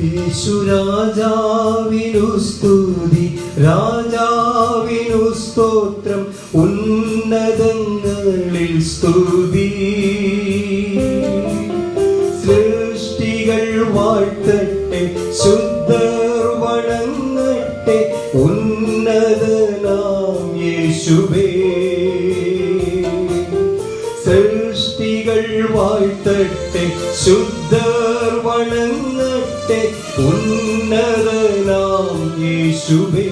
യേശു രാജാവിനു സ്തുതി രാജാവിനു സ്തോത്രം ഉന്നതങ്ങളിൽ സ്തുതി. സൃഷ്ടികൾ വാഴ്ത്തട്ടെ ശുദ്ധർ വണങ്ങട്ടെ ഉന്നതനാം യേശുവേ. സൃഷ്ടികൾ വാഴ്ത്തട്ടെ ശുദ്ധർ വണങ്ങട്ടെ ഉന്നതനാം യേശുവേ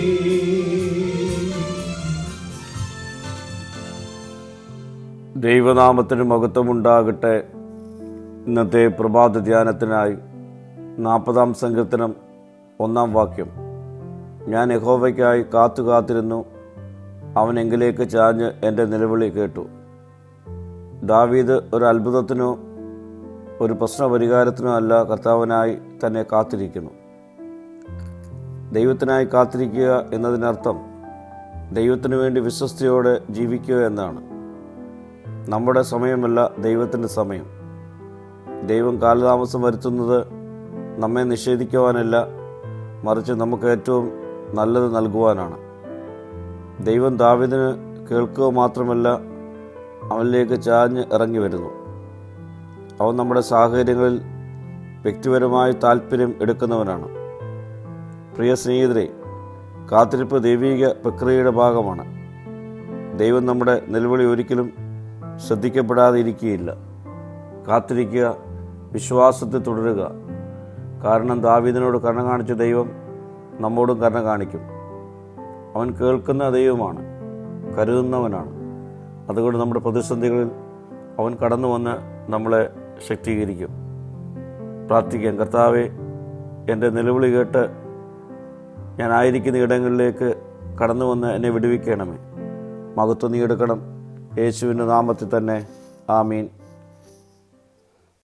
ദൈവനാമത്തിന് മഹത്വമുണ്ടാകട്ടെ ഇന്നത്തെ പ്രഭാത ധ്യാനത്തിനായി നാൽപ്പതാം സങ്കീർത്തനം ഒന്നാം വാക്യം ഞാൻ യഹോവയ്ക്കായി കാത്തു കാത്തിരുന്നു അവൻ എങ്കിലേക്ക് ചാഞ്ഞ് എന്റെ നിലവിളി കേട്ടു ദാവീദ് ഒരു അത്ഭുതത്തിനോ ഒരു പ്രശ്നപരിഹാരത്തിനോ അല്ല കർത്താവിനായി തന്നെ കാത്തിരിക്കുന്നു. ദൈവത്തിനായി കാത്തിരിക്കുക എന്നതിനർത്ഥം ദൈവത്തിനു വേണ്ടി വിശ്വസ്തയോടെ ജീവിക്കുക എന്നാണ്. നമ്മുടെ സമയമല്ല ദൈവത്തിന്റെ സമയം. ദൈവം കാലതാമസം വരുത്തുന്നത് നമ്മെ നിഷേധിക്കുവാനല്ല മറിച്ച് നമുക്ക് ഏറ്റവും നല്ലത് നൽകുവാനാണ്. ദൈവം ദാവിദിന് കേൾക്കുക മാത്രമല്ല അവനിലേക്ക് ചാഞ്ഞ് ഇറങ്ങി വരുന്നു. അവൻ നമ്മുടെ സാഹചര്യങ്ങളിൽ വ്യക്തിപരമായ താല്പര്യം എടുക്കുന്നവനാണ്. പ്രിയ സ്നേഹിതരെ കാത്തിരിപ്പ് ദൈവീക പ്രക്രിയയുടെ ഭാഗമാണ്. ദൈവം നമ്മുടെ നിലവിളി ഒരിക്കലും ശ്രദ്ധിക്കപ്പെടാതെ ഇരിക്കുകയില്ല കാത്തിരിക്കുക വിശ്വാസത്തിൽ തുടരുക. കാരണം ദാവീദിനോട് കരുണ കാണിച്ച ദൈവം നമ്മോടും കരുണ കാണിക്കും. അവൻ കേൾക്കുന്ന ദൈവമാണ് കരുതുന്നവനാണ്. അതുകൊണ്ട് നമ്മുടെ പ്രതിസന്ധികളിൽ അവൻ കടന്നു വന്ന് നമ്മളെ ശക്തീകരിക്കും. പ്രാർത്ഥിക്കാം. കർത്താവെ എന്റെ നിലവിളി കേട്ട് ഞാൻ ആയിരിക്കുന്ന ഇടങ്ങളിലേക്ക് കടന്നു വന്ന് എന്നെ വിടുവിക്കണമേ. മഹത്വം നീ എടുക്കണം. യേശുവിന്റെ നാമത്തിൽ തന്നെ. ആമീൻ.